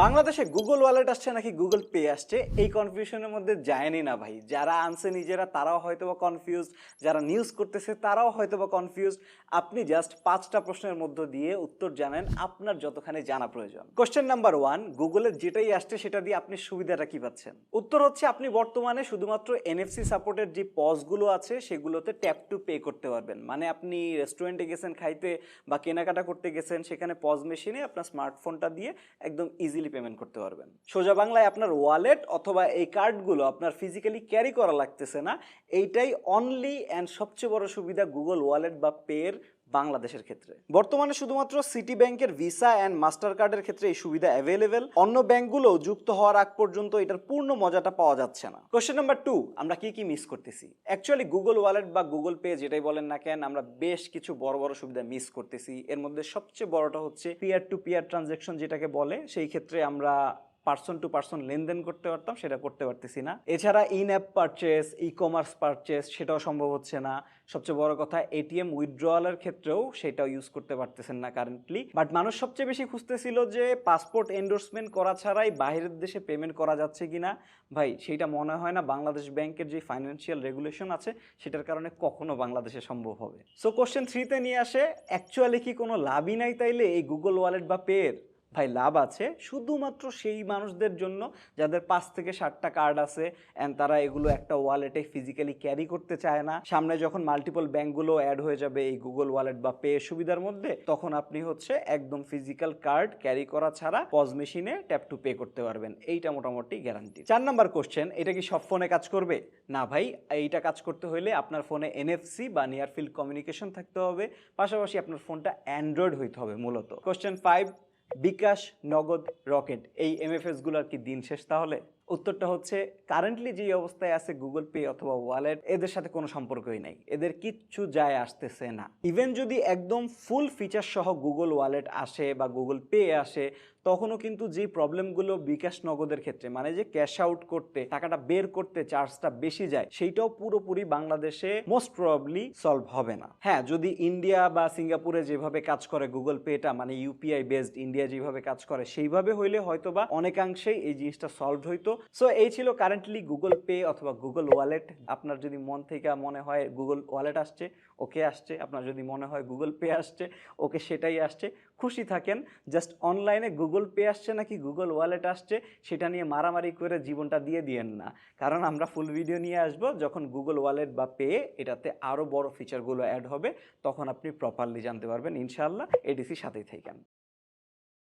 বাংলাদেশে Google wallet আসছে নাকি গুগল পে আসছে, এই কনফিউশনের মধ্যে যায়নি না ভাই। যারা আনছে নিজেরা, তারাও হয়তো বা কনফিউজ যারা নিউজ করতেছে, তারাও হয়তো বা কনফিউজ আপনি জাস্ট পাঁচটা প্রশ্নের মধ্য দিয়ে উত্তর জানেন, আপনার যতখানি জানা প্রয়োজন। কোশ্চেন নাম্বার ওয়ান গুগলের যেটাই আসছে, সেটা দিয়ে আপনি সুবিধাটা কি পাচ্ছেন? উত্তর হচ্ছে, আপনি বর্তমানে শুধুমাত্র এনএফসি সাপোর্টের যে পজগুলো আছে, সেগুলোতে ট্যাপ টু পে করতে পারবেন। মানে আপনি রেস্টুরেন্টে গেছেন, খাইতে বা কেনাকাটা করতে গেছেন, সেখানে পজ মেশিনে আপনার স্মার্টফোনটা দিয়ে একদম ইজিলি পেমেন্ট করতে পারবেন। সোজা বাংলায় আপনার ওয়ালেট অথবা এই কার্ডগুলো আপনার ফিজিক্যালি ক্যারি করা লাগতেছে না। এইটাই অনলি অ্যান্ড সবচেয়ে বড় সুবিধা গুগল ওয়ালেট বা পের বাংলাদেশের ক্ষেত্রে। বর্তমানে শুধুমাত্র সিটি ব্যাংকের ভিসা অ্যান্ড মাস্টার কার্ডের ক্ষেত্রে এই সুবিধা অ্যাভেলেবেল অন্য ব্যাংকগুলো যুক্ত হওয়ার আগ পর্যন্ত এটার পূর্ণ মজাটা পাওয়া যাচ্ছে না। কোশ্চেন নাম্বার টু আমরা কি কি মিস করতেছি? অ্যাকচুয়ালি গুগল ওয়ালেট বা গুগল পে যেটাই বলেন না কেন, আমরা বেশ কিছু বড় বড় সুবিধা মিস করতেছি। এর মধ্যে সবচেয়ে বড়টা হচ্ছে পিয়ার টু পিয়ার ট্রানজ্যাকশন যেটাকে বলে, সেই ক্ষেত্রে আমরা পার্সন টু পার্সন লেনদেন করতে পারতাম, সেটা করতে পারতেছি না। এছাড়া in app purchase e commerce purchase সেটাও সম্ভব হচ্ছে না। সবচেয়ে বড় কথা এটিএম উইথড্রয়ালের ক্ষেত্রেও সেটাও ইউজ করতে পারতেছেন না কারেন্টলি বাট মানুষ সবচেয়ে বেশি খুঁজতেছিল যে পাসপোর্ট এন্ডোর্সমেন্ট করা ছাড়াই বাইরের দেশে পেমেন্ট করা যাচ্ছে কিনা। ভাই, সেইটা মনে হয় না বাংলাদেশ ব্যাংকের যে ফাইন্যান্সিয়াল রেগুলেশন আছে, সেটার কারণে কখনো বাংলাদেশে সম্ভব হবে। সো কোশ্চেন থ্রিতে নিয়ে আসে অ্যাকচুয়ালি কি কোনো লাভই নাই তাইলে এই গুগল ওয়ালেট বা পের ভাই, লাভ আছে। শুধুমাত্র সেই মানুষদের জন্য যাদের পাঁচ থেকে ষাটটা কার্ড আছে অ্যান্ড তারা এগুলো একটা ওয়ালেটে ফিজিক্যালি ক্যারি করতে চায় না। সামনে যখন মাল্টিপল ব্যাঙ্কগুলো অ্যাড হয়ে যাবে এই গুগল ওয়ালেট বা পে সুবিধার মধ্যে, তখন আপনি হচ্ছে একদম ফিজিক্যাল কার্ড ক্যারি করা ছাড়া পজ মেশিনে ট্যাপ টু পে করতে পারবেন। এইটা মোটামুটি গ্যারান্টি চার নাম্বার কোশ্চেন এটা কি সব ফোনে কাজ করবে? না ভাই, এইটা কাজ করতে হলে আপনার ফোনে এনএফসি বা নিয়ার ফিল্ড কমিউনিকেশন থাকতে হবে। পাশাপাশি আপনার ফোনটা অ্যান্ড্রয়েড হইতে হবে মূলত। কোশ্চেন ফাইভ বিকাশ নগদ রকেট এই এমএফএসগুলোর কি দিন শেষ তাহলে? উত্তরটা হচ্ছে কারেন্টলি যে অবস্থায় আছে গুগল পে অথবা ওয়ালেট এদের সাথে কোনো সম্পর্কই নাই। এদের কিচ্ছু যায় আসতেছে না। ইভেন যদি একদম ফুল ফিচার সহ গুগল ওয়ালেট আসে বা গুগল পে আসে, তখনও কিন্তু যে প্রবলেমগুলো বিকাশ নগদের ক্ষেত্রে মানে যে ক্যাশ আউট করতে, টাকাটা বের করতে চার্জটা বেশি যায়, সেইটাও পুরোপুরি বাংলাদেশে মোস্ট প্রবাবলি সলভ হবে না। হ্যাঁ যদি ইন্ডিয়া বা সিঙ্গাপুরে যেভাবে কাজ করে গুগল পেটা মানে ইউপিআই বেসড ইন্ডিয়া যেভাবে কাজ করে, সেইভাবে হইলে হয়তো বা অনেকাংশেই এই জিনিসটা সলভ হইতো। সো এই ছিল কারেন্টলি গুগল পে অথবা গুগল ওয়ালেট আপনার যদি মন থেকে মনে হয় গুগল ওয়ালেট আসছে, ওকে আসছে। আপনার যদি মনে হয় গুগল পে আসছে, ওকে সেটাই আসছে। খুশি থাকেন জাস্ট অনলাইনে গুগল পে আসছে নাকি গুগল ওয়ালেট আসছে, সেটা নিয়ে মারামারি করে জীবনটা দিয়ে দিয়েন না। কারণ আমরা ফুল ভিডিও নিয়ে আসব, যখন গুগল ওয়ালেট বা পে এটাতে আরও বড় ফিচারগুলো অ্যাড হবে, তখন আপনি প্রপারলি জানতে পারবেন ইনশাল্লাহ এডিসি সাথেই থাকেন।